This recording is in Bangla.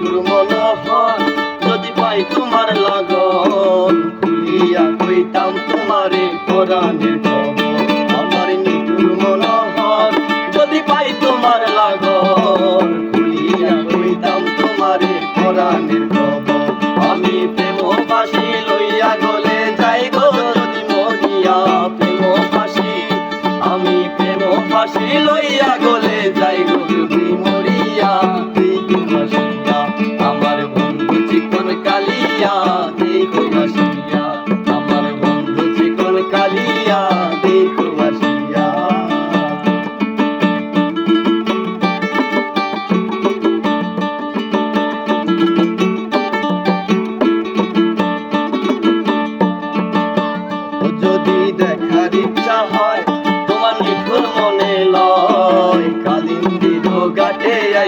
নিগুর মনোহর, যদি পাই তোমার লাগন, খুলিয়া কইতাম তোমারে খবর। আমি প্রেমবাসী লইয়া গলে যাই গো, যদি মরিয়া প্রেমবাসী। আমি প্রেমবাসী লইয়া